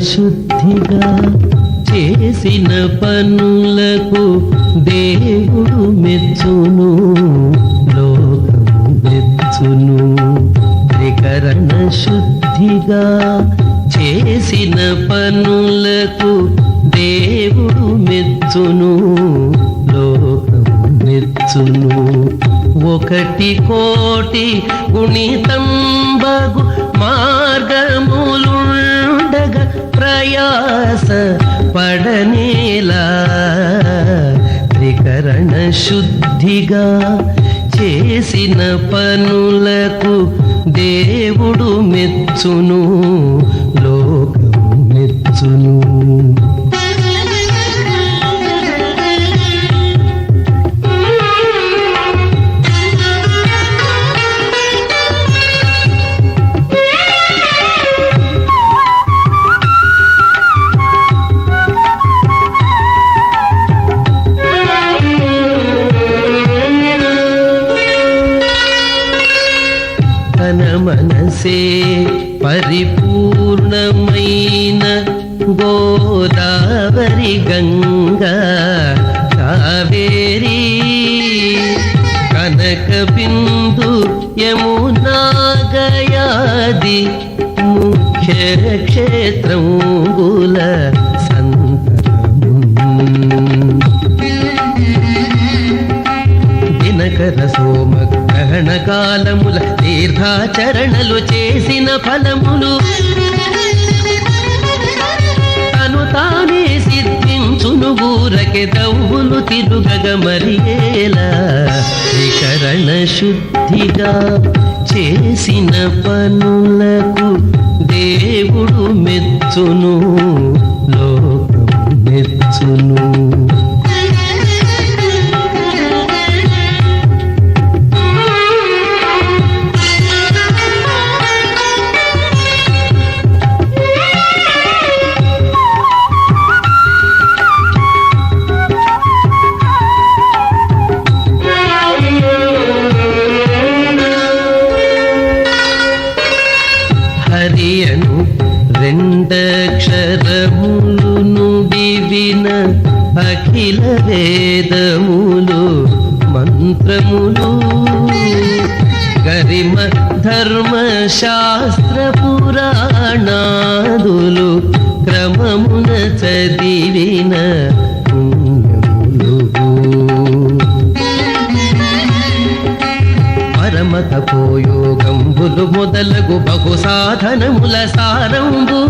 శుద్ధిగా చేసిన పనులకు దేవుడు మెచ్చును లోకము మెచ్చును. త్రికరణ శుద్ధిగా చేసిన పనులకు దేవుడు మెచ్చును లోకము మెచ్చును. ఒకటి కోటి గుణితంబగు మార్గములుండగా ప్రయాస పడనేలా. త్రికరణ శుద్ధిగా చేసిన పనులకు దేవుడు మెచ్చును లోకము మెచ్చును. తన మనసే పరిపూర్ణమైన గోదావరి గంగా కావేరి కనక బిందు యమునా గయాది ముఖ్య క్షేత్రంగుల దినకర సోమ గ్రహణ కాలముల తీర్థాచరణలు చేసిన ఫలములు తను తానే సిద్ధించును ఊరకె దవ్వులు తిరుగగ మరియేలా శుద్ధిగా చేసిన పనులకు దేవుడు మెచ్చును లోకం మెచ్చును. అఖిల వేదములు మంత్రములు. గరిమ ధర్మ శాస్త్ర పురాణాదులు క్రమమున చదివిన పరమతపోయోగంబులు మొదలగు బహు సాధనముల సారంబు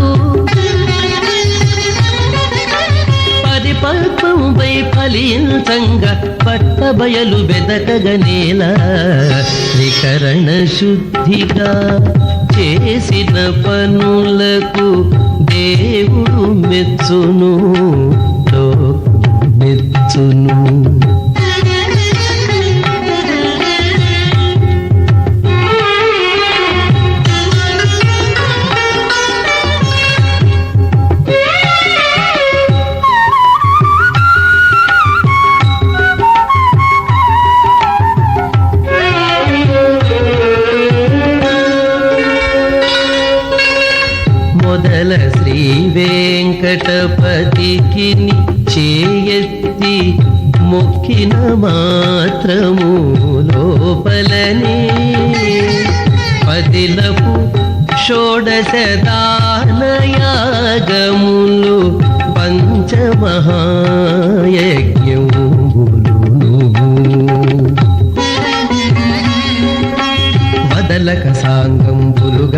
పరిపక్వంపై ఫలించంగ పట్టబయలు బెదకగనేల త్రికరణ శుద్ధిగా చేసిన పనులకు దేవుడు మెచ్చును. వెంకటపతికి చేయెత్తి మొక్కిన మాత్రము లోపలనే. పదిలపు షోడశదానయాగములు పంచమహా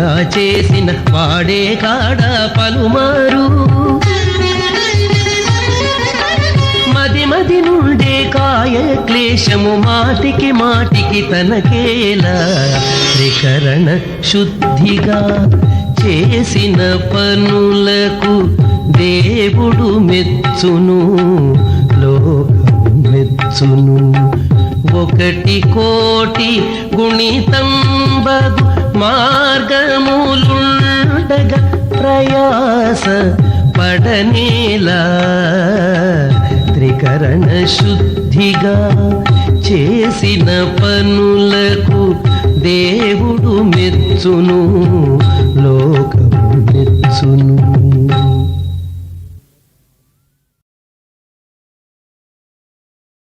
సాంగంబులుగా చేసిన వాడే కాడ పలుమారు. మది మది నుండే కాయ క్లేశము మాటికి మాటికి తనకేలా. త్రికరణ శుద్ధిగా చేసిన పనులకు దేవుడు మెచ్చును లోకము మెచ్చును. ఒకటి కోటి గుణితంబగు మార్గములుండగ ప్రయాస పడనేలా త్రికరణ శుద్ధిగా చేసిన పనులకు దేవుడు మెచ్చును.